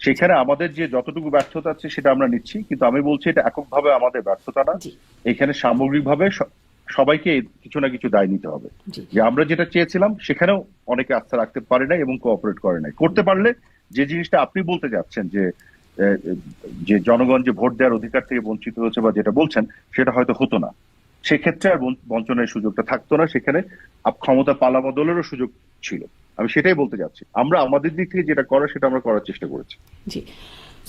সেখানে আমাদের যে যতটুকু ব্যর্থতা আছে সেটা আমরা নিচ্ছি কিন্তু আমি বলছি এটা এককভাবে আমাদের ব্যর্থতা না। এখানে সামগ্রিকভাবে সবাইকে কিছু না কিছু দায় নিতে হবে। যে আমরা যেটা চেয়েছিলাম সেখানেও অনেকে আস্থা রাখতে পারে নাই এবং কোঅপারেট করে নাই। করতে পারলে যে জিনিসটা আপনি বলতে যাচ্ছেন যে যে জনগণ যে ভোট দেওয়ার অধিকার থেকে বঞ্চিত হয়েছে বা যেটা বলছেন সেটা হয়তো হতো না। সেক্ষেত্রে আর বঞ্চ- বঞ্চনের সুযোগটা থাকতো না। সেখানে ক্ষমতা পালা বদলেরও সুযোগ ছিল। আমি সেটাই বলতে যাচ্ছি। আমরা আমাদের দিক থেকে যেটা করার সেটা আমরা করার চেষ্টা করেছি। জি।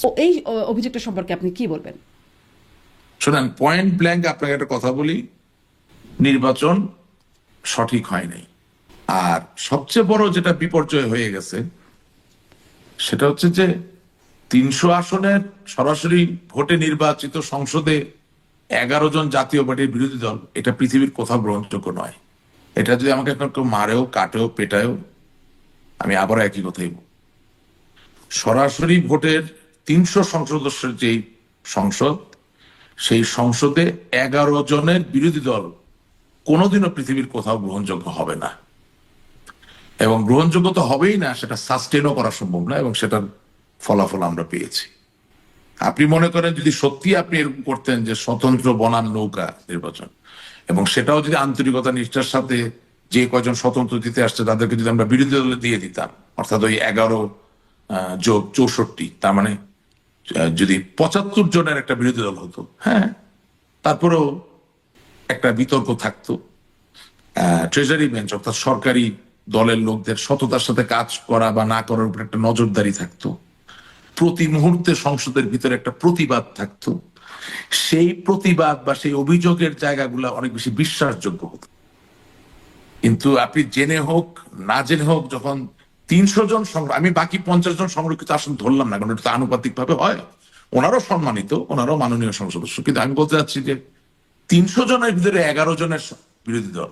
তো এই অভিযোগটা সম্পর্কে আপনি কি বলবেন? শোনেন পয়েন্ট ব্ল্যাঙ্ক আপনাকে একটা কথা বলি। নির্বাচন সঠিক হয় নাই। আর সবচেয়ে বড় যেটা বিপর্যয় হয়ে গেছে সেটা হচ্ছে যে তিনশো আসনের সরাসরি ভোটে নির্বাচিত সংসদে এগারো জন জাতীয় পার্টির বিরোধী দল এটা পৃথিবীর কোথাও গ্রহণযোগ্য নয়। এটা যদি আমাকে এখন কেউ মারেও কাটেও পেটায়ও আমি আবারও একই কথাই। সরাসরি ভোটের তিনশো সংসদ সদস্যের যেই সংসদ, সেই সংসদে এগারো জনের বিরোধী দল কোনোদিনও পৃথিবীর কোথাও গ্রহণযোগ্য হবে না এবং গ্রহণযোগ্য তো হবেই না, সেটা সাস্টেনও করা সম্ভব না এবং সেটার ফলাফল আমরা পেয়েছি আপনি মনে করেন যদি সত্যি আপনি এরকম করতেন যে স্বতন্ত্র বনাম নৌকা নির্বাচন, এবং সেটাও যদি আন্তরিকতা নিষ্ঠার সাথে যে কয়জন স্বতন্ত্র দিতে আসছে তাদেরকে যদি আমরা বিরোধী দলে দিয়ে দিতাম, অর্থাৎ ওই এগারো যোগ চৌষট্টি, তার মানে যদি পঁচাত্তর জনের একটা বিরোধী দল হতো হ্যাঁ তারপরেও একটা বিতর্ক থাকতো। ট্রেজারি বেঞ্চ অর্থাৎ সরকারি দলের লোকদের সততার সাথে কাজ করা বা না করার উপর একটা নজরদারি থাকতো। প্রতি মুহূর্তে সংসদের ভিতরে একটা প্রতিবাদ থাকতো। সেই প্রতিবাদ বা সেই অভিযোগের জায়গাগুলো অনেক বেশি বিশ্বাসযোগ্য হতো। কিন্তু আপনি জেনে হোক না জেনে হোক যখন তিনশো জন আমি বাকি পঞ্চাশ জন সংরক্ষিত আসন ধরলাম না কারণ এটা আনুপাতিক ভাবে হয়। ওনারও সম্মানিত ওনারও মাননীয় সংসদ সদস্য। কিন্তু আমি বলতে চাচ্ছি যে তিনশো জনের ভিতরে এগারো জনের বিরোধী দল।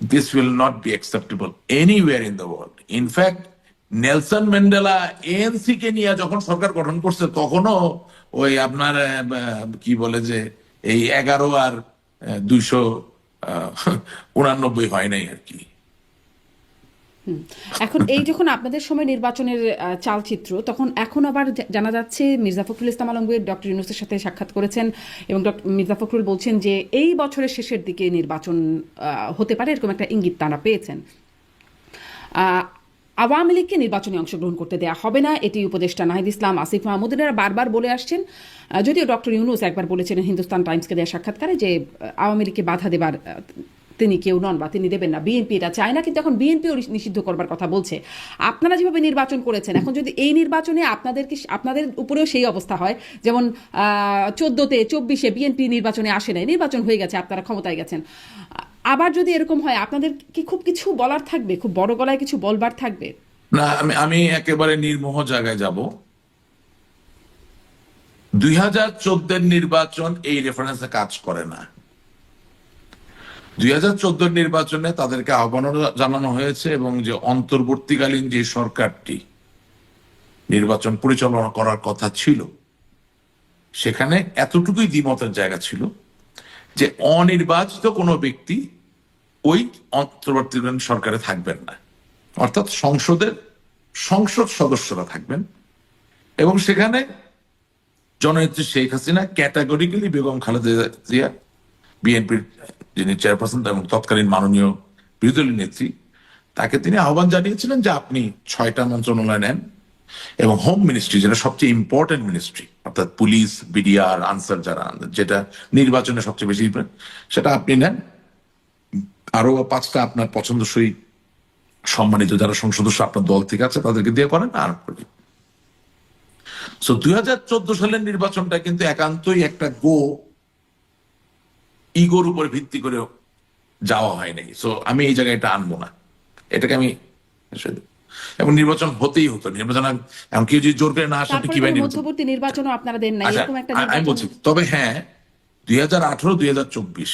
This will not be acceptable anywhere in the. In fact, Nelson Mandela ANC কে নিয়ে যখন সরকার গঠন করছে তখনও ওই আপনার কি বলে যে এই এগারো আর দুইশো উনানব্বই হয় নাই আর কি। এখন এই যখন আপনাদের সময় নির্বাচনের চালচিত্র, তখন এখন আবার জানা যাচ্ছে মির্জা ফখরুল ইসলাম আলমগীর ডক্টর ইউনুসের সাথে সাক্ষাৎ করেছেন এবং ডক্টর মির্জা ফখরুল বলছেন যে এই বছরের শেষের দিকে নির্বাচন হতে পারে এরকম একটা ইঙ্গিত তারা পেয়েছেন। আওয়ামী লীগকে নির্বাচনে অংশগ্রহণ করতে দেয়া হবে না, এটি উপদেষ্টা নাহিদ ইসলাম আসিফ মাহমুদিনেরা বারবার বলে আসছেন। যদিও ডক্টর ইউনুস একবার বলেছিলেন হিন্দুস্তান টাইমসকে দেওয়া সাক্ষাৎকারে যে আওয়ামী লীগকে বাধা দেবার তিনি কেউ নন বা তিনি দেবেন না, বিএনপি এটা চায় না, কিন্তু এখন বিএনপিও নিষিদ্ধ করবার কথা বলছে। আপনারা যেভাবে নির্বাচন করেছেন, এখন যদি এই নির্বাচনে আপনাদেরকে আপনাদের উপরেও সেই অবস্থা হয়, যেমন চোদ্দোতে, চব্বিশে বিএনপি নির্বাচনে আসে নাই, নির্বাচন হয়ে গেছে, আপনারা ক্ষমতায় গেছেন আবার যদি এরকম হয়, আপনাদের কি খুব কিছু বলার থাকবে? খুব বড় গলায় কিছু বলবার থাকবে? না, আমি আমি একেবারে নির্মোহ জায়গায় যাব। দুই হাজার চোদ্দের নির্বাচন এই রেফারেন্সে কাজ করে না। দুই হাজার চোদ্দোর নির্বাচনে তাদেরকে আহ্বান জানানো হয়েছে এবং যে অন্তর্বর্তীকালীন যে সরকারটি নির্বাচন পরিচালনা করার কথা ছিল, সেখানে এতটুকুই দ্বিমতের জায়গা ছিল যে অনির্বাচিত কোনো ব্যক্তি ওই অন্তর্বর্তীকালীন সরকারে থাকবেন না। অর্থাৎ সংসদের, সংসদ সদস্যরা থাকবেন। এবং সেখানে জননেত্রী শেখ হাসিনা ক্যাটাগরিক্যালি বেগম খালেদা জিয়া, বিএনপির যিনি চেয়ারপারসন এবং তৎকালীন মাননীয় বিরোধী নেত্রী, তাকে তিনি আহ্বান জানিয়েছিলেন যে আপনি ছয়টা মন্ত্রণালয় নেন এবং হোম মিনিস্ট্রি, যেটা সবচেয়ে ইম্পর্টেন্ট মিনিস্ট্রি, অর্থাৎ পুলিশ, বিডিআর, আনসার যারা, যেটা নির্বাচনে সবচেয়ে বেশি, সেটা আপনি নেন। আরও পাঁচটা আপনার পছন্দসই সম্মানিত যারা সংসদ আপনার দল থেকে আছে তাদেরকে দিয়ে করেন আর সো দুই হাজার চোদ্দ সালের নির্বাচনটা কিন্তু একান্তই একটা গো ইগোর উপর ভিত্তি করে যাওয়া হয় নাই সো আমি এই জায়গায় এটা আনব না। এটাকে আমি এবং নির্বাচন হতেই হতো। নির্বাচন এখন কেউ যদি জোর করে না আসে আপনি কীভাবে কোনো নির্বাচন? আপনারা দেন না আচ্ছা, এরকম একটা আমি বলছি তবে হ্যাঁ দুই হাজার আঠারো দুই হাজার চব্বিশ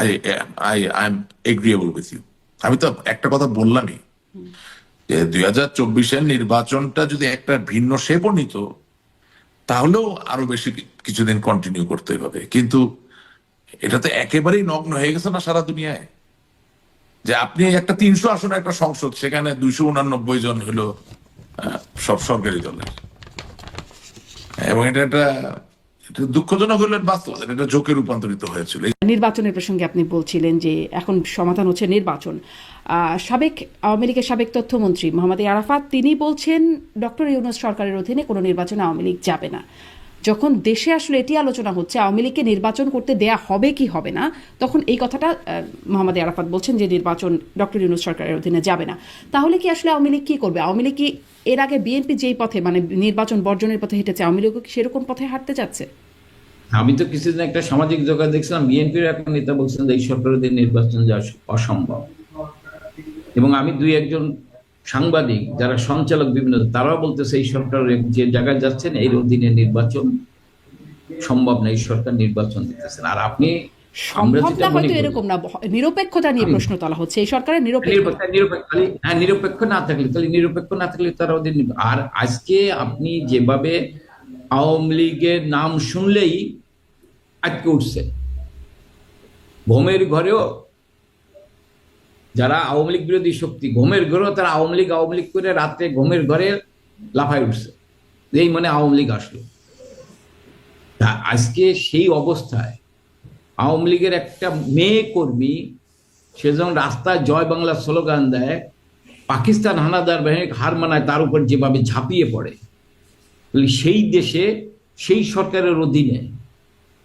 I I I am agreeable with you আমি তো একটা কথা বললামই যে দুই হাজার চব্বিশের নির্বাচনটা যদি একটা ভিন্ন শেপও নিত, তাহলেও আরও বেশি কিছুদিন কন্টিনিউ করতে হবে। কিন্তু এটা তো একেবারেই নগ্ন হয়ে গেছে না সারা দুনিয়ায়? যে আপনি একটা তিনশো আসনে একটা সংসদ, সেখানে দুইশো উনানব্বই জন হলো সব সরকারি দলের। এবং এটা একটা দুঃখজনক হলেন বাস্তবতা এটা ঝোঁকে রূপান্তরিত হয়েছিল। নির্বাচনের প্রসঙ্গে আপনি বলছিলেন যে এখন সমাধান হচ্ছে নির্বাচন। সাবেক আওয়ামী লীগের সাবেক তথ্যমন্ত্রী মোহাম্মদ আরাফাত, তিনি বলছেন, ডক্টর ইউনুস সরকারের অধীনে কোনো নির্বাচনে আওয়ামী লীগ যাবে না। যখন দেশে আসলে এটি আলোচনা হচ্ছে, আওয়ামী লীগকে নির্বাচন করতে দেয়া হবে কি হবে না, তখন এই কথাটা মোহাম্মদ আরাফাত বলছেন যে নির্বাচন ডক্টর ইউনুস সরকারের অধীনে যাবে না। তাহলে কি আসলে আওয়ামী লীগ কী করবে? আওয়ামী লীগ কি এর আগে বিএনপি যেই পথে মানে নির্বাচন বর্জনের পথে হেঁটেছে, আওয়ামী লীগও কি সেরকম পথে হাঁটতে যাচ্ছে? আমি তো কিছুদিন একটা সামাজিক যোগাযোগ দেখছিলাম, বিএনপির এক নেতা বলছেন যে এই সরকারের নির্বাচন যাওয়া অসম্ভব। এবং আমি দুই একজন সাংবাদিক যারা সঞ্চালক বিভিন্ন তারাও বলতেছে এই সরকার যে জায়গায় যাচ্ছেন এর অধীনে নির্বাচন সম্ভব না এই সরকার নির্বাচন দিতেছেন আর আপনি এরকম না নিরপেক্ষতা নিয়ে প্রশ্ন তোলা হচ্ছে এই সরকারের হ্যাঁ নিরপেক্ষ না থাকলে তাহলে নিরপেক্ষ না থাকলে তারা ওদের আর আজকে আপনি যেভাবে আওয়ামী লীগের নাম শুনলেই আটকে উঠছে। ঘুমের ঘরেও যারা আওয়ামী লীগ বিরোধী শক্তি, ঘুমের ঘরেও তারা আওয়ামী লীগ আওয়ামী লীগ করে রাত্রে ঘুমের ঘরে লাফায় উঠছে। এই মানে আওয়ামী লীগ আসলো। আজকে সেই অবস্থায় আওয়ামী লীগের একটা মেয়ে কর্মী, সে যখন রাস্তায় জয় বাংলা স্লোগান দেয়, পাকিস্তান হানাদার বাহিনীকে হার মানায় তার উপর যেভাবে ঝাঁপিয়ে পড়ে সেই দেশে সেই সরকারের অধীনে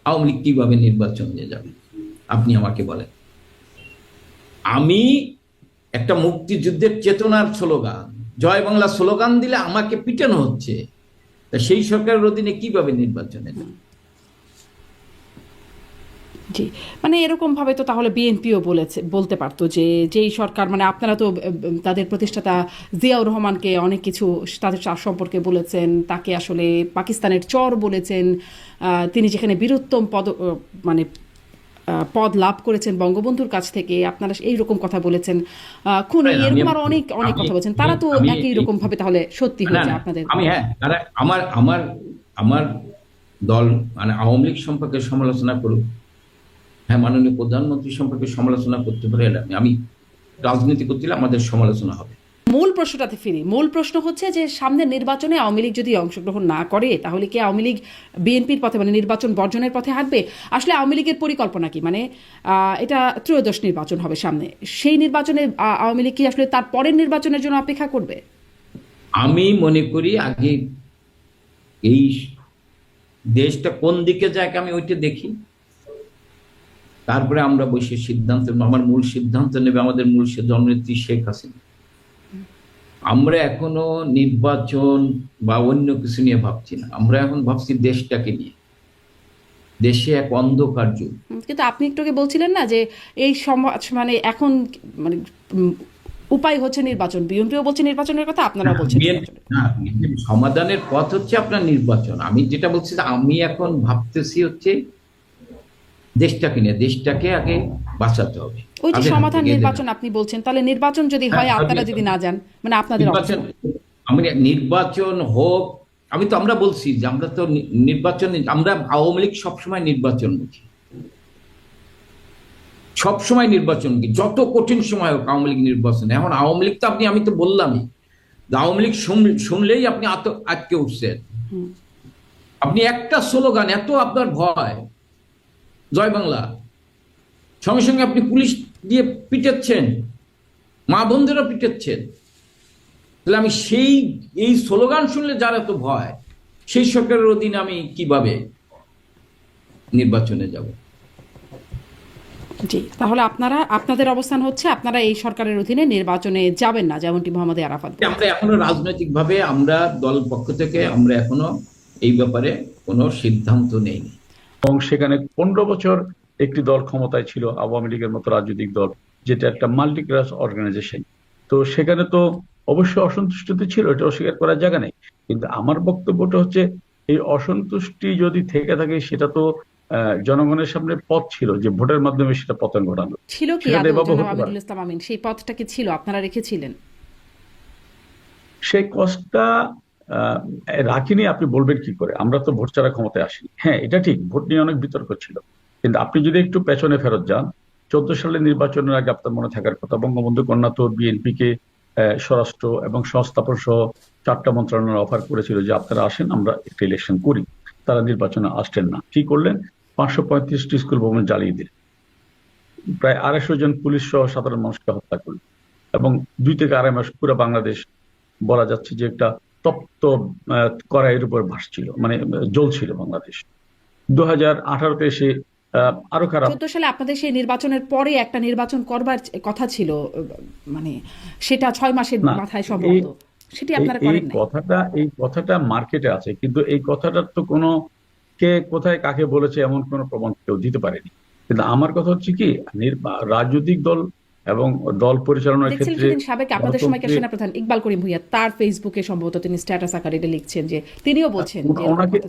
আওয়ামী লীগ কীভাবে নির্বাচন নিয়ে যাবে? আপনি আমাকে বলেন। আমি একটা মুক্তিযুদ্ধের চেতনার স্লোগান, জয় বাংলা স্লোগান দিলে আমাকে পিটানো হচ্ছে। তা সেই সরকারের অধীনে কীভাবে নির্বাচনে জি মানে এরকম ভাবে তো তাহলে বিএনপিও বলেছে, বলতে পারতো যে, যেই সরকার মানে আপনারা তো তাদের প্রতিষ্ঠাতা জিয়াউর রহমানকে অনেক কিছু তাদের সম্পর্কে বলেছেন, তাকে আসলে পাকিস্তানের চর বলেছেন তিনি যেখানে বীরুত্তম পদ মানে পদ লাভ করেছেন বঙ্গবন্ধুর কাছ থেকে। আপনারা এই রকম কথা বলেছেন। আহ, এরকম আরও অনেক অনেক কথা বলছেন। তারা তো একই রকম ভাবে তাহলে সত্যি হয়েছে আপনাদের। আমি হ্যাঁ আমার আমার আমার দল মানে আওয়ামী লীগ সম্পর্কে সমালোচনা করুক। হ্যাঁ মাননীয় প্রধানমন্ত্রী সম্পর্কে সমালোচনা করতে পারে আমি- রাজনীতি করতে আমাদের সমালোচনা হবে। মূল প্রশ্নটাতে ফিরি। মূল প্রশ্ন হচ্ছে যে, সামনের নির্বাচনে আওয়ামী লীগ যদি অংশগ্রহণ না করে, তাহলে কি আওয়ামী লীগ বিএনপির পথে মানে নির্বাচন বর্জনের পথে হাঁটবে? আসলে আওয়ামী লীগের পরিকল্পনা কি? মানে এটা ত্রয়োদশ নির্বাচন হবে সামনে। সেই নির্বাচনে আওয়ামী লীগ কি আসলে তার পরের নির্বাচনের জন্য অপেক্ষা করবে? আমি মনে করি আগে এই দেশটা কোন দিকে যায় আমি ওইটা দেখি। তারপরে আমরা বসে সিদ্ধান্ত আমার মূল সিদ্ধান্ত নেবে আমাদের মূল জননেত্রী শেখ হাসিনা। আমরা এখনও নির্বাচন বা অন্য কিছু নিয়ে ভাবছি না। আমরা এখন ভাবছি দেশটাকে নিয়ে। দেশে এক অন্ধকার যুগ। কিন্তু আপনি একটু বলছিলেন না যে এই সমাজ মানে এখন মানে উপায় হচ্ছে নির্বাচন। বিএনপিও বলছে নির্বাচনের কথা আপনারা বলছেন সমাধানের পথ হচ্ছে আপনার নির্বাচন। আমি যেটা বলছি আমি এখন ভাবতেছি হচ্ছে দেশটাকে নিয়ে। দেশটাকে আগে বাঁচাতে হবে। ওই যে সমাধান নির্বাচন আপনি বলছেন তাহলে নির্বাচন যদি হয় হ্যাঁ, আপনারা যদি না যান মানে আপনাদের নির্বাচন আমি নির্বাচন হোক আমি তো আমরা বলছি যে আমরা তো নির্বাচন আমরা আওয়ামী লীগ সবসময় নির্বাচনমুখী। সবসময় নির্বাচনমুখী যত কঠিন সময় হোক আওয়ামী লীগ নির্বাচন। এখন আওয়ামী লীগ তো আপনি আমি তো বললামই আওয়ামী লীগ শুনলেই আপনি আটকে উঠছেন। আপনি একটা স্লোগান এত আপনার ভয়। জয় বাংলা। সঙ্গে সঙ্গে আপনি পুলিশ দিয়ে পিটাচ্ছেন মা বোনদেরও পিটাচ্ছেন। তাহলে আমি সেই এই স্লোগান শুনলে যার এত ভয় সেই সরকারের অধীনে আমি কীভাবে নির্বাচনে যাব? জি তাহলে আপনারা আপনাদের অবস্থান হচ্ছে আপনারা এই সরকারের অধীনে নির্বাচনে যাবেন না যেমনটি মোহাম্মদ আরাফাত। আমরা এখনও রাজনৈতিকভাবে আমরা দল পক্ষ থেকে আমরা এখনও এই ব্যাপারে কোনো সিদ্ধান্ত নেইনি। এবং সেখানে পনেরো বছর একটি দল ক্ষমতায় ছিল আওয়ামী লীগের মতো রাজনৈতিক দল যেটা একটা মাল্টিক্লাস অর্গানাইজেশন তো সেখানে তো অবশ্যই অসন্তুষ্টিতে ছিল এটা অস্বীকার করার জায়গা নেই। কিন্তু আমার বক্তব্যটা হচ্ছে এই অসন্তুষ্টি যদি থেকে থাকে সেটা তো জনগণের সামনে পথ ছিল যে ভোটের মাধ্যমে সেটা পতন ঘটানো। ছিল কি। আমিনুল ইসলাম আমিন? সেই পথটা কি ছিল? আপনারা রেখেছিলেন? সেই কষ্টটা আহ, রাখিনি আপনি বলবেন কি করে? আমরা তো ভোট ছাড়া ক্ষমতায় আসিনি। হ্যাঁ এটা ঠিক ভোট নিয়ে অনেক বিতর্ক ছিল। কিন্তু আপনি যদি একটু পেছনে ফেরত যান, চোদ্দ সালের নির্বাচনের আগে আপনার মনে থাকার কথা, বঙ্গবন্ধু কন্যা তো বিএনপিকে স্বরাষ্ট্র এবং সংস্থাপন সহ চারটা মন্ত্রণালয় অফার করেছিল যে আপনারা আসেন, আমরা একটা ইলেকশন করি। তারা নির্বাচনে আসছেন না। কি করলেন? পাঁচশো পঁয়ত্রিশটি স্কুল ভবন জ্বালিয়ে দিলেন। প্রায় আড়াইশো জন পুলিশ সহ সাধারণ মানুষকে হত্যা করলেন। এবং দুই থেকে আড়াই মাস পুরো বাংলাদেশ বলা যাচ্ছে যে একটা তপ্ত কড়াইয়ের উপর ভাসছিল মানে জ্বলছিল বাংলাদেশ। দু হাজার আঠারোতে এসে আরও খারাপ। চোদ্দ সালে আপনাদের সেই নির্বাচনের পরে একটা নির্বাচন করবার কথা ছিল মানে সেটা ছয় মাসের মাথায় সম্ভবত। সেটি আপনারা এই- এই কথাটা এই কথাটা মার্কেটে আছে কিন্তু এই কথাটার তো কোনো কে কোথায় কাকে বলেছে এমন কোনো প্রমাণ কেউ দিতে পারেনি। কিন্তু আমার কথা হচ্ছে কি রাজনৈতিক দল এবং দল পরিচালনার ক্ষেত্রে সাবেক আপনাদের সময়কার গণতন্ত্রে- সেনাপ্রধান ইকবাল করিম ভুইয়া তার ফেসবুকে সম্ভবত তিনি স্ট্যাটাস আকারে এটা লিখছেন যে তিনিও বলছেন ওনাকে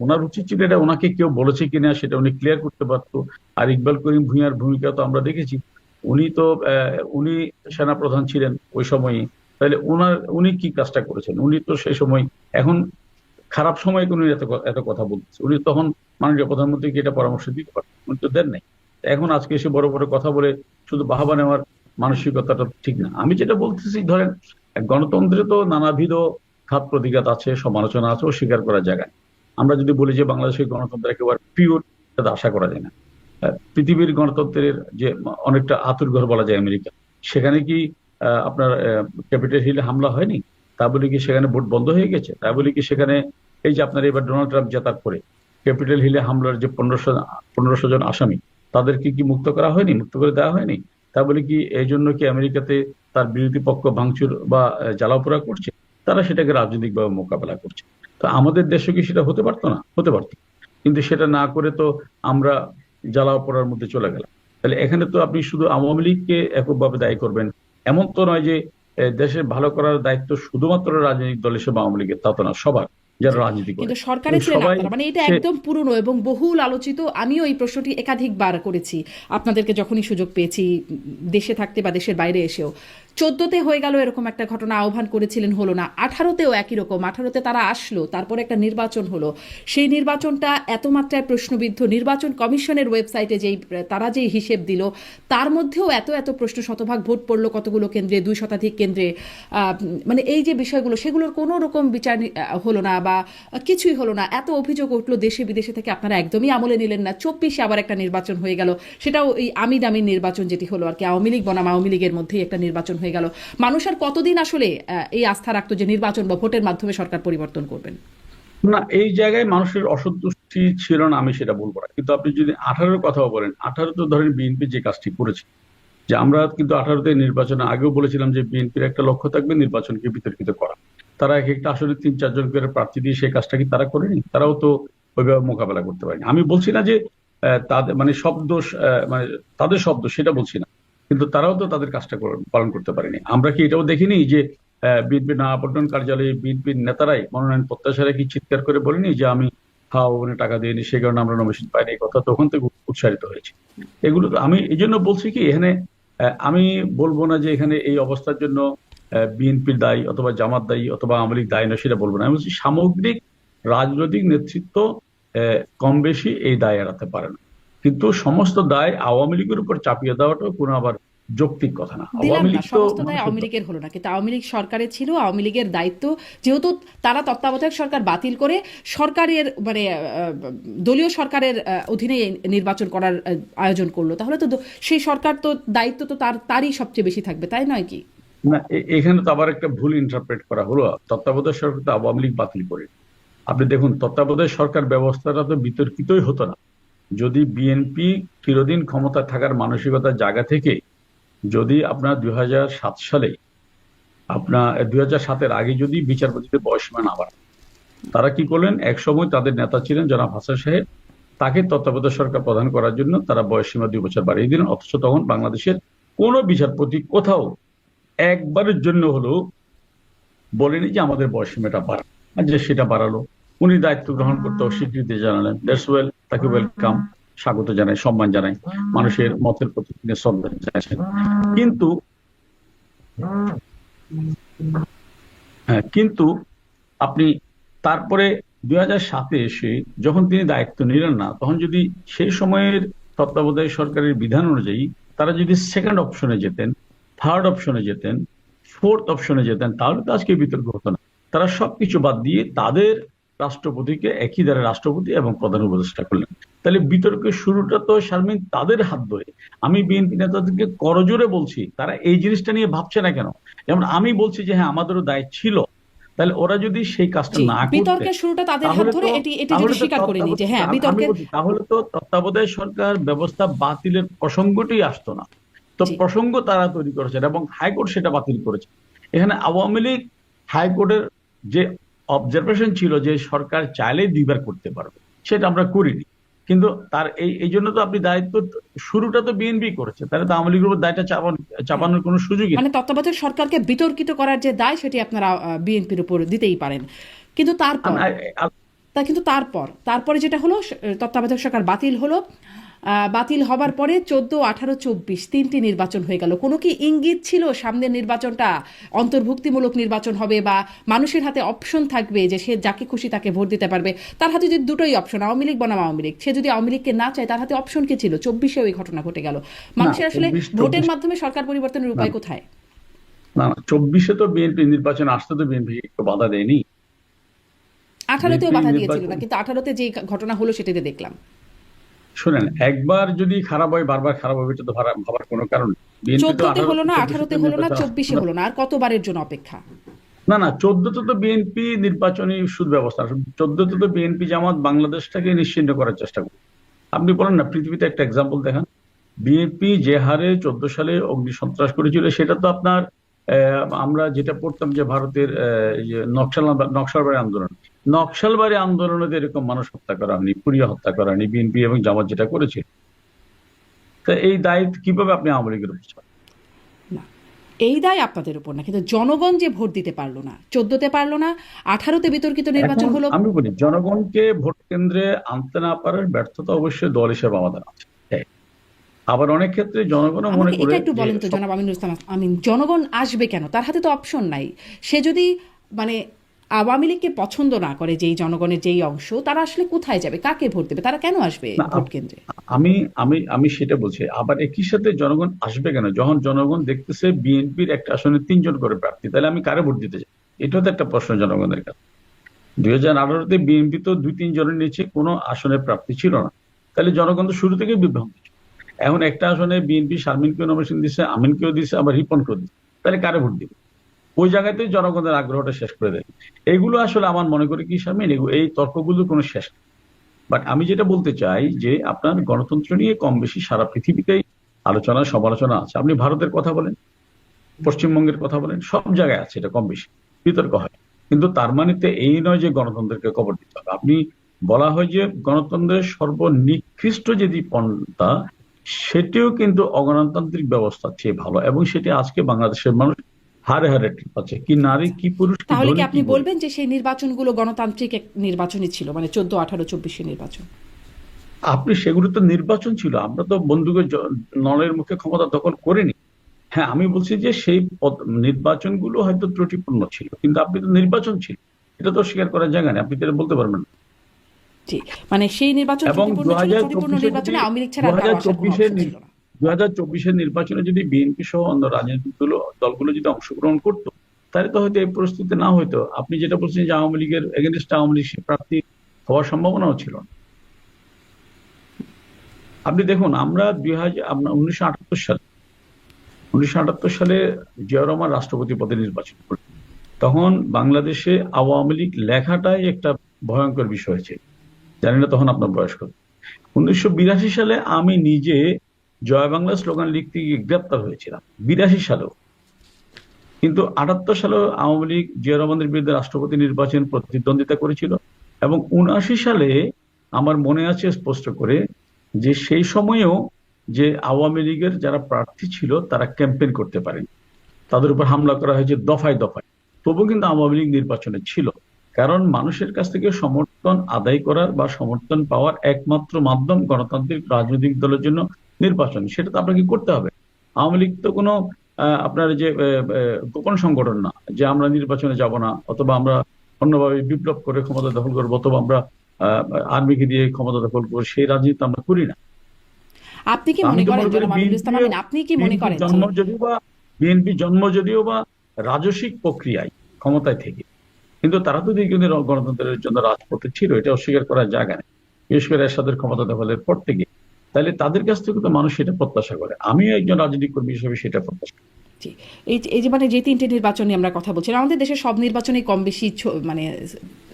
ওনার উচিত ছিল এটা ওনাকে কেউ বলেছে কিনা সেটা উনি ক্লিয়ার করতে পারতো। আর ইকবাল করিম ভুঁইয়ার ভূমিকা তো আমরা দেখেছি। উনি তো আহ, উনি সেনাপ্রধান ছিলেন ওই সময়ই। তাহলে ওনার উনি কি কাজটা করেছেন? উনি তো সেই সময় এখন খারাপ সময় উনি এত এত কথা বলতেছে। উনি তখন মাননীয় প্রধানমন্ত্রীকে এটা পরামর্শ দিতে পারেন উনি তো দেন নাই। এখন আজকে এসে বড় বড় কথা বলে শুধু বাহাবা নেওয়ার মানসিকতাটা ঠিক না। আমি যেটা বলতেছি, ধরেন, গণতন্ত্রে তো নানাবিধ খাত প্রতিঘাত আছে, সমালোচনা আছে স্বীকার করার জায়গায় আমরা যদি বলি যে বাংলাদেশের গণতন্ত্র একেবারে পিওর আশা করা যায় না। পৃথিবীর গণতন্ত্রের যে অনেকটা আতুর ঘর বলা যায় আমেরিকা সেখানে কি আপনার ক্যাপিটাল হিলে হামলা হয়নি? তা বলে কি সেখানে ভোট বন্ধ হয়ে গেছে? তা বলে কি সেখানে এই যে আপনার এবার ডোনাল্ড ট্রাম্প জেতার পরে ক্যাপিটাল হিলে হামলার যে পনেরোশো পনেরোশো জন আসামি তাদেরকে কি মুক্ত করা হয়নি? মুক্ত করে দেওয়া হয়নি? তা বলে কি এই জন্য কি আমেরিকাতে তার বিরোধী পক্ষ ভাঙচুর বা জ্বালাপোড়া করছে? তারা সেটাকে রাজনৈতিকভাবে মোকাবেলা করছে। তো আমাদের দেশে কি সেটা হতে পারতো না? হতে পারতো। কিন্তু সেটা না করে তো আমরা জ্বালাও পড়ার মধ্যে চলে গেলাম। তাহলে এখানে তো আপনি শুধু আওয়ামী লীগকে এককভাবে দায়ী করবেন। এমন তো নয় যে দেশের ভালো করার দায়িত্ব শুধুমাত্র রাজনৈতিক দল হিসেবে আওয়ামী লীগের, তা তো না, সবার। যারা রাজনীতি করে। কিন্তু সরকারে ছিলেন আপনারা মানে এটা একদম পুরনো এবং বহুল আলোচিত। আমিও এই প্রশ্নটি একাধিকবার করেছি। আপনাদেরকে যখনই সুযোগ পেয়েছি দেশে থাকতে বা দেশের বাইরে এসেও। চোদ্দতে হয়ে গেল এরকম একটা ঘটনা, আহ্বান করেছিলেন হলো না আঠারোতেও একই রকম, আঠারোতে তারা আসলো, তারপরে একটা নির্বাচন হলো। সেই নির্বাচনটা এত মাত্রায় প্রশ্নবিদ্ধ, নির্বাচন কমিশনের ওয়েবসাইটে যেই, তারা যেই হিসেব দিল, তার মধ্যেও এত এত প্রশ্ন শতভাগ ভোট পড়ল কতগুলো কেন্দ্রে, দুই শতাধিক কেন্দ্রে। মানে এই যে বিষয়গুলো, সেগুলোর কোনো রকম বিচার হলো না বা কিছুই হলো না। এত অভিযোগ উঠল দেশে বিদেশে থেকে, আপনারা একদমই আমলে নিলেন না। চব্বিশে আবার একটা নির্বাচন হয়ে গেল। সেটাও এই আমি দামি নির্বাচন যেটি হলো আর কি, আওয়ামী লীগ বনাম আওয়ামী লীগের মধ্যেই একটা নির্বাচন হয়ে গেল। মানুষ আর কতদিন আসলে এই আস্থা রাখতো যে নির্বাচন বা ভোটের মাধ্যমে সরকার পরিবর্তন করবেন? না এই জায়গায় মানুষের অসন্তুষ্টি ছিল না আমি সেটা বলব না। কিন্তু আপনি যদি আঠারোর কথাও বলেন আঠারো তো ধরেন বিএনপি যে কাজটি করেছে। যে আমরা কিন্তু আঠারোতে নির্বাচনে আগেও বলেছিলাম যে বিএনপির একটা লক্ষ্য থাকবে নির্বাচনকে বিতর্কিত করা। তারা এক একটা আসলে তিন চারজন করে প্রার্থী দিয়ে সেই কাজটা কি তারা করেনি? তারাও তো ওইভাবে মোকাবেলা করতে পারেনি। আমি বলছি না যে তাদের মানে আহ, মানে তাদের শব্দ সেটা বলছি না। কিন্তু তারাও তো তাদের কাজটা পালন করতে পারেনি। আমরা কি এটাও দেখিনি যে বিএনপি না নয়াপল্টন কার্যালয়ে বিএনপির নেতারাই মনোনয়ন প্রত্যাশারা কি চিৎকার করে বলেনি যে আমি ভবনে টাকা দিইনি সেই কারণে আমরা নমিনেশন পাইনি? এই কথা তখন থেকে উৎসাহিত হয়েছে। এগুলো আমি এই জন্য বলছি কি, এখানে আমি বলব না যে এখানে এই অবস্থার জন্য বিএনপির দায়ী অথবা জামাত দায়ী অথবা আওয়ামী লীগ দায়ী না সেটা বলব না। আমি বলছি সামগ্রিক রাজনৈতিক নেতৃত্ব কম বেশি এই দায় এড়াতে পারে না। কিন্তু সমস্ত দায় আওয়ামী লীগের উপর চাপিয়ে দেওয়াটাও কোনো আবার যৌক্তিক কথা না। আওয়ামী লীগ সমস্ত দায় আওয়ামী লীগের হলো না। কিন্তু আওয়ামী লীগ সরকারে ছিল আওয়ামী লীগের দায়িত্ব যেহেতু তারা তত্ত্বাবধায়ক সরকার বাতিল করে সরকারের মানে দলীয় সরকারের অধীনে নির্বাচন করার আয়োজন করল। তাহলে তো সেই সরকার তো দায়িত্ব তো তার তারই সবচেয়ে বেশি থাকবে তাই নয় কি? না এখানে তো আবার একটা ভুল ইন্টারপ্রেট করা হলো। তত্ত্বাবধায়ক সরকার তো আওয়ামী লীগ বাতিল করে। আপনি দেখুন তত্ত্বাবধায়ক সরকার ব্যবস্থাটা তো বিতর্কিতই হতো না। যদি বিএনপি চিরদিন ক্ষমতা থাকার মানসিকতার জায়গা থেকে যদি আপনার দু হাজার সাত সালে আপনার দুই হাজার সাতের আগে যদি বিচারপতিদের বয়সীমা না বাড়ে তারা কি করলেন? এক সময় তাদের নেতা ছিলেন জনাব হাসান সাহেব। তাকে তত্ত্বাবধায়ক সরকার প্রদান করার জন্য তারা বয়সীমা দুই বছর বাড়িয়ে দিলেন। অথচ তখন বাংলাদেশের কোন বিচারপতি কোথাও একবারের জন্য হলেও বলেনি যে আমাদের বয়সীমাটা বাড়া যে সেটা বাড়ালো। উনি দায়িত্ব গ্রহণ করতে অস্বীকৃতি জানালেন। দ্যাটস ওয়েল তাকে ওয়েলকাম স্বাগত জানাই, সম্মান জানাই। মানুষের মতের প্রতি তিনি শ্রদ্ধা জানাচ্ছেন কিন্তু হ্যাঁ কিন্তু আপনি তারপরে দুই হাজার সাতে এসে যখন তিনি দায়িত্ব নিলেন না, তখন যদি সেই সময়ের তত্ত্বাবধায়ক সরকারের বিধান অনুযায়ী তারা যদি সেকেন্ড অপশনে যেতেন থার্ড অপশনে যেতেন ফোর্থ অপশনে যেতেন, তাহলে তো আজকে বিতর্ক হতো না। তারা সবকিছু বাদ দিয়ে তাদের রাষ্ট্রপতিকে একই দ্বারা রাষ্ট্রপতি এবং প্রধান উপদেষ্টা করলেন। তাহলে বিতর্কের শুরুটা তো শারমিন তাদের হাত ধরে। আমি বিএনপি নেতাদেরকে করজোরে বলছি তারা এই জিনিসটা নিয়ে ভাবছে না কেন? যেমন আমি বলছি যে হ্যাঁ আমাদেরও দায় ছিল তাহলে ওরা যদি সেই কাজটা না করতে বিতর্কের শুরুটা তাদের হাত ধরে এটি এটি যদি স্বীকার করে নিই যে হ্যাঁ বিতর্কের তাহলে তো তত্ত্বাবধায়ক সরকার ব্যবস্থা বাতিলের প্রসঙ্গটি আসতো না। তো প্রসঙ্গ তারা তৈরি করেছেন এবং হাইকোর্ট সেটা বাতিল করেছে। এখানে আওয়ামী লীগ হাইকোর্টের যে অবজারভেশন ছিল যে সরকার চাইলে দুইবার করতে পারবে। সেটা আমরা করিনি। কিন্তু তার এই এই জন্য তো আপনি দায়িত্ব শুরুটা তো বিএনপি করেছে। তাহলে তো আওয়ামী লীগের উপর দায়টা চাপানোর কোনো সুযোগই মানে তত্ত্বাবধায়ক সরকারকে বিতর্কিত করার যে দায় সেটি আপনারা বিএনপির উপর দিতেই পারেন। কিন্তু তারপর তা কিন্তু তারপর তারপরে যেটা হলো তত্ত্বাবধায়ক সরকার বাতিল হলো। বাতিল হবার পরে চোদ্দ আঠারো চব্বিশ তিনটি নির্বাচন হয়ে গেল। কোনো কি ইঙ্গিত ছিল সামনের নির্বাচনটা অন্তর্ভুক্তিমূলক নির্বাচন হবে বা মানুষের হাতে অপশন থাকবে যে সে যাকে খুশি তাকে ভোট দিতে পারবে? তার হাতে যদি দুটোই অপশন আওয়ামী লীগ বনাম আওয়ামী লীগ সে যদি আওয়ামী লীগকে না চায় তার হাতে অপশন কি ছিল? চব্বিশে ওই ঘটনা ঘটে গেল। মানুষের আসলে ভোটের মাধ্যমে সরকার পরিবর্তনের উপায় কোথায়? না চব্বিশে তো বিএনপি নির্বাচন আসতে তো বিএনপি একটু বাধা দেয়নি। আঠারোতেও বাধা দিয়েছিল না কিন্তু আঠারোতে যে ঘটনা হলো সেটাতে দেখলাম। শুনেন একবার যদি খারাপ হয় বারবার খারাপ হবে তো ভাবার কোনো কারণ চোদ্দতে হলো না আঠারোতে হলো না চব্বিশে হলো না আর কতবারের জন্য অপেক্ষা? না না চোদ্দতে তো বিএনপি নির্বাচনী সুব্যবস্থা চোদ্দতে তো বিএনপি জামাত বাংলাদেশটাকে নিশ্চিন্ন করার চেষ্টা করে আপনি বলেন না পৃথিবীতে একটা এক্সাম্পল দেখান। বিএনপি যে হারে চোদ্দ সালে অগ্নি সন্ত্রাস করেছিল সেটা তো আপনার আহ, আমরা যেটা পড়তাম যে ভারতের নকশাল নকশালবাড়ি আন্দোলন। নকশালবাড়ি আন্দোলনে এরকম মানুষ হত্যা করা হয়নি পুড়িয়ে হত্যা করা হয়নি বিএনপি এবং জামাত যেটা করেছিল তা এই দায়িত্ব কীভাবে আপনি আওয়ামী লীগের উপর? এই দায় আপনাদের উপর না কিন্তু জনগণ যে ভোট দিতে পারল না চোদ্দতে পারল না আঠারোতে বিতর্কিত নির্বাচন হলো। আমি বলি জনগণকে ভোট কেন্দ্রে আনতে না পারার ব্যর্থতা অবশ্যই দল হিসেবে আমাদের আছে। আবার অনেক ক্ষেত্রে জনগণও মনে করে এটা একটু বলেন তো জনাব আমিনুল ইসলাম আমিন জনগণ আসবে কেন? তার হাতে তো অপশন নাই। সে যদি মানে আওয়ামী লীগকে পছন্দ না করে যেই জনগণের যেই অংশ তারা আসলে কোথায় যাবে? কাকে ভোট দেবে? তারা কেন আসবে ভোট কেন্দ্রে? আমি আমি আমি সেটা বলছি। আবার একই সাথে জনগণ আসবে কেন? যখন জনগণ দেখতেছে বিএনপির একটা আসনে তিনজন করে প্রার্থী তাহলে আমি কারে ভোট দিতে চাই? এটাও তো একটা প্রশ্ন জনগণের কাছে। দুই হাজার আঠারোতে বিএনপি তো দুই তিন জনের নিচে কোনো আসনের প্রাপ্তি ছিল না। তাহলে জনগণ তো শুরু থেকেই বিভ্রান্ত ছিল। এখন একটা আসনে বিএনপি শারমিনকেও নমিনেশন দিচ্ছে আমিনকেও দিচ্ছে আবার রিপনকেও দিচ্ছে তাহলে কারে ভোট দিবে? ওই জায়গাতেই জনগণের আগ্রহটা শেষ করে দেয়। এগুলো আসলে আমার মনে করি কি এগু- এই তর্কগুলো কোনো শেষ বাট আমি যেটা বলতে চাই যে, আপনার গণতন্ত্র নিয়ে কম বেশি সারা পৃথিবীতেই আলোচনা, সমালোচনা আছে। আপনি ভারতের কথা বলেন, পশ্চিমবঙ্গের কথা বলেন, সব জায়গায় আছে এটা কম বেশি, বিতর্ক হয়। কিন্তু তার মানে তো এই নয় যে গণতন্ত্রকে কবর দিতে হবে। আপনি বলা হয় যে গণতন্ত্রের সর্বনিকৃষ্ট যদি পন্থা, সেটিও কিন্তু অগণতান্ত্রিক ব্যবস্থা চেয়ে ভালো। এবং সেটি আজকে বাংলাদেশের মানুষ হারে হারে পাচ্ছে কি নারী কি পুরুষ তাহলে কি আপনি বলবেন যে সেই নির্বাচনগুলো গণতান্ত্রিক এক নির্বাচনই ছিল মানে চোদ্দ আঠারো চব্বিশে নির্বাচন? আপনি সেগুলো তো নির্বাচন ছিল আমরা তো বন্দুকের নলের মুখে ক্ষমতা দখল করিনি। হ্যাঁ আমি বলছি যে সেই নির্বাচনগুলো হয়তো ত্রুটিপূর্ণ ছিল কিন্তু আপনি তো নির্বাচন ছিল এটা তো স্বীকার করার জায়গা নেই আপনি তো এটা বলতে পারবেন না। মানে সেই নির্বাচন এবং ত্রুটিপূর্ণ ছিল, 2024 ত্রুটিপূর্ণ যদি- নির্বাচনে আওয়ামী লীগ ছাড়া আর কারও আসার কোনো 2024 option ছিল না দু হাজার নির্বাচনে যদি বিএনপি সহ অন্য রাজনৈতিক দল, দলগুলো যদি অংশগ্রহণ করতো, তাহলে তো হয়তো এই পরিস্থিতি না হইতো। আপনি যেটা বলছেন যে আওয়ামী লীগের এগেনস্ট আওয়ামী লীগ প্রার্থী হওয়ার সম্ভাবনাও ছিল না। আপনি দেখুন, আমরা দুই হাজার উনিশশো আটাত্তর সালে, উনিশশো আটাত্তর সালে জিয়া রহমান রাষ্ট্রপতি পদে নির্বাচন করেন তখন বাংলাদেশে আওয়ামী লীগ লেখাটাই একটা ভয়ঙ্কর বিষয় হয়েছে। জানি না তখন আপনার বয়স কত। উনিশশো বিরাশি সালে আমি নিজে জয় বাংলা স্লোগান লিখতে গিয়ে গ্রেপ্তার হয়েছিলাম। বিরাশি সালেও কিন্তু আটাত্তর সালেও আওয়ামী লীগ জিয়া রহমানের বিরুদ্ধে রাষ্ট্রপতি নির্বাচন প্রতিদ্বন্দ্বিতা করেছিল এবং উনআশি সালে আমার মনে আছে স্পষ্ট করে যে সেই সময়েও যে আওয়ামী লীগের যারা প্রার্থী ছিল তারা ক্যাম্পেইন করতে পারেন। তাদের উপর হামলা করা হয়েছে দফায় দফায়। তবু কিন্তু আওয়ামী লীগ নির্বাচনে ছিল। কারণ মানুষের কাছ থেকে সমর্থন আদায় করার বা সমর্থন পাওয়ার একমাত্র মাধ্যম গণতান্ত্রিক রাজনৈতিক দলের জন্য নির্বাচন সেটা তো আপনাকে করতে হবে। আওয়ামী লীগ তো কোনো আপনার যে গোপন সংগঠন না যে আমরা নির্বাচনে যাব না অথবা আমরা অন্যভাবে বিপ্লব করে ক্ষমতা দখল করব অথবা আমরা আর্মিকে দিয়ে ক্ষমতা দখল করব সেই রাজনীতি আমরা করি না। আপনি কি মনে করেন আপনি কি মনে করেন? জন্ম যদিও বা বিএনপি জন্ম যদিও বা রাজস্বিক প্রক্রিয়ায় ক্ষমতায় থেকে কিন্তু তারা তো কিন্তু গণতন্ত্রের জন্য রাজপথে ছিল এটা অস্বীকার করার জায়গা নেই। বিশেষ করে এরশাদের ক্ষমতা দখলের পর থেকে। তাহলে তাদের কাছ থেকে তো মানুষ সেটা প্রত্যাশা করে। আমিও একজন রাজনৈতিক কর্মী হিসেবে সেটা প্রত্যাশা করি। এই যে মানে যে তিনটে নির্বাচন নিয়ে আমরা কথা বলছি আমাদের দেশের সব নির্বাচনেই কম বেশি মানে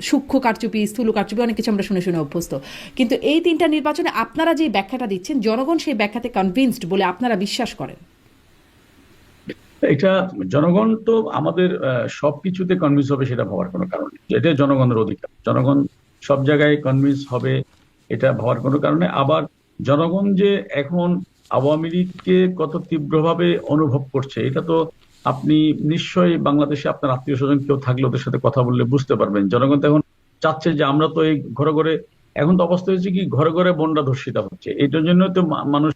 সূক্ষ্ম কারচুপি স্থূল কারচুপি অনেক কিছু আমরা শুনে শুনে অভ্যস্ত। কিন্তু এই তিনটা নির্বাচনে আপনারা যে ব্যাখ্যাটা দিচ্ছেন জনগণ সেই ব্যাখ্যাতে কনভিন্সড বলে আপনারা বিশ্বাস করেন? এটা জনগণ তো আমাদের সবকিছুতে কনভিন্স হবে সেটা ভাবার কোনো কারণ নেই। এটা জনগণের অধিকার। জনগণ সব জায়গায় কনভিন্স হবে এটা ভাবার কোনো কারণে আবার জনগণ যে এখন আওয়ামী লীগকে কত তীব্রভাবে অনুভব করছে, এটা তো আপনি নিশ্চয়ই বাংলাদেশে আপনার আত্মীয় স্বজন কেউ থাকলে ওদের সাথে কথা বললে বুঝতে পারবেন। জনগণ তো এখন চাচ্ছে যে আমরা তো এই ঘরে ঘরে, এখন তো অবস্থা হয়েছে কি ঘরে ঘরে বন্ডা ধর্ষিতা হচ্ছে। এটার জন্য তো মানুষ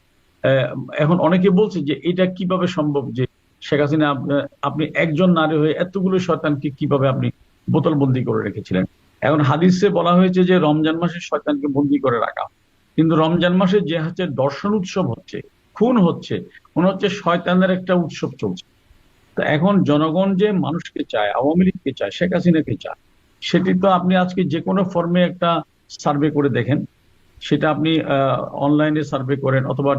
এখন অনেকে বলছে যে এটা কীভাবে সম্ভব যে শেখ হাসিনা আপনি একজন নারী হয়ে এতগুলো শয়তানকে কীভাবে আপনি বোতলবন্দি করে রেখেছিলেন? এখন হাদিসে বলা হয়েছে যে রমজান মাসে শয়তানকে বন্দি করে রাখা। কিন্তু রমজান মাসে যে হচ্ছে দর্শন উৎসব হচ্ছে খুন হচ্ছে মনে হচ্ছে শয়তানের একটা উৎসব চলছে। তো এখন জনগণ যে মানুষকে চায় আওয়ামী লীগকে চায় শেখ হাসিনাকে চায় সেটি তো আপনি আজকে যে কোনো ফর্মে একটা সার্ভে করে দেখেন। সেটা আপনি অনলাইনে সার্ভে করেন অথবা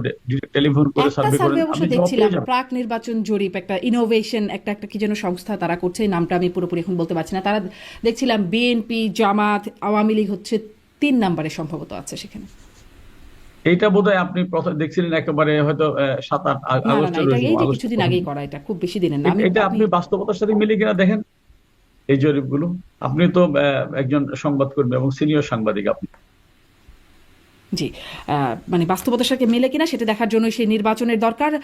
টেলিফোন করে সার্ভে করেন অবশ্য দেখছিলাম প্রাক নির্বাচন জরিপ একটা ইনোভেশন একটা একটা কি যেন সংস্থা তারা করছে নামটা আমি পুরোপুরি এখন বলতে পারছি না। তারা দেখছিলাম বিএনপি জামাত আওয়ামী লীগ হচ্ছে তিন নাম্বারে সম্ভবত আছে সেখানে। এইটা বোধহয় আপনি প্রথম দেখছিলেন একেবারে হয়তো সাত আট আগস্টের এটা কিছুদিন আগেই করা এটা খুব বেশি দিনের না। এটা আপনি বাস্তবতার সাথে মিলে কিনা দেখেন? এই জরিপগুলো। আপনি তো একজন সংবাদকর্মী এবং সিনিয়র সাংবাদিক আপনি। জি আহ, মানে বাস্তবতার সাথে মেলে কিনা সেটা দেখার জন্য সেই নির্বাচনের দরকার।